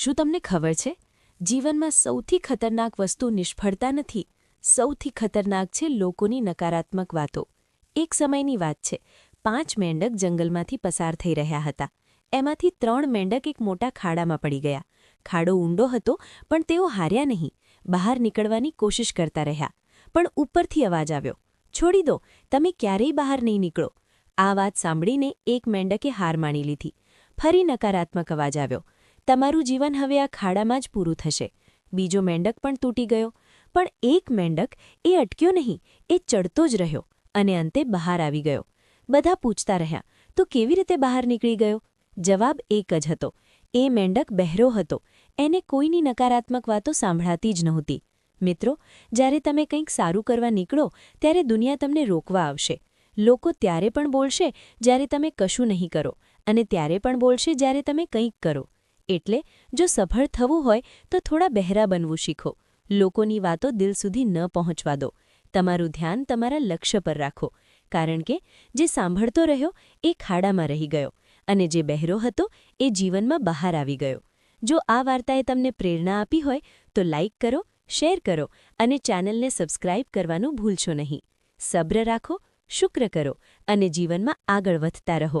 શું તમને ખબર છે? જીવનમાં સૌથી ખતરનાક વસ્તુ નિષ્ફળતા નથી. સૌથી ખતરનાક છે લોકોની નકારાત્મક વાતો. એક સમયની વાત છે. પાંચ મેંઢક જંગલમાંથી પસાર થઈ રહ્યા હતા. એમાંથી ત્રણ મેંઢક એક મોટા ખાડામાં પડી ગયા. ખાડો ઊંડો હતો, પણ તેઓ હાર્યા નહીં. બહાર નીકળવાની કોશિશ કરતા રહ્યા. પણ ઉપરથી અવાજ આવ્યો. છોડી દો, તમે ક્યારેય બહાર નહીં નીકળો. આ વાત સાંભળીને એક મેંઢકે હાર માણી લીધી. ફરી નકારાત્મક અવાજ આવ્યો. તમારું જીવન હવે આ ખાડામાં જ પૂરું થશે. બીજો મેંડક પણ તૂટી ગયો. પણ એક મેંડક એ અટક્યો નહીં, એ ચડતો જ રહ્યો અને અંતે બહાર આવી ગયો. બધા પૂછતા રહ્યા, તો કેવી રીતે બહાર નીકળી ગયો? જવાબ એક જ હતો. એ મેંડક બહેરો હતો. એને કોઈની નકારાત્મક વાતો સાંભળાતી જ નહોતી. મિત્રો, જ્યારે તમે કંઈક સારું કરવા નીકળો, ત્યારે દુનિયા તમને રોકવા આવશે. લોકો ત્યારે પણ બોલશે જ્યારે તમે કશું નહીં કરો અને ત્યારે પણ બોલશે જ્યારે તમે કંઈક કરો. એટલે જો સફળ થવું હોય તો થોડા બહેરા બનવું શીખો. લોકોની વાતો દિલ સુધી ન પહોંચવા દો. તમારું ધ્યાન તમારા લક્ષ્ય પર રાખો. કારણ કે જે સાંભળતો રહ્યો એ ખાડામાં રહી ગયો અને જે બહેરો હતો એ જીવનમાં બહાર આવી ગયો. જો આ વાર્તાએ તમને પ્રેરણા આપી હોય તો લાઇક કરો, શેર કરો અને ચેનલને સબસ્ક્રાઇબ કરવાનું ભૂલશો નહીં. સબ્ર રાખો, શુક્ર કરો અને જીવનમાં આગળ વધતા રહો.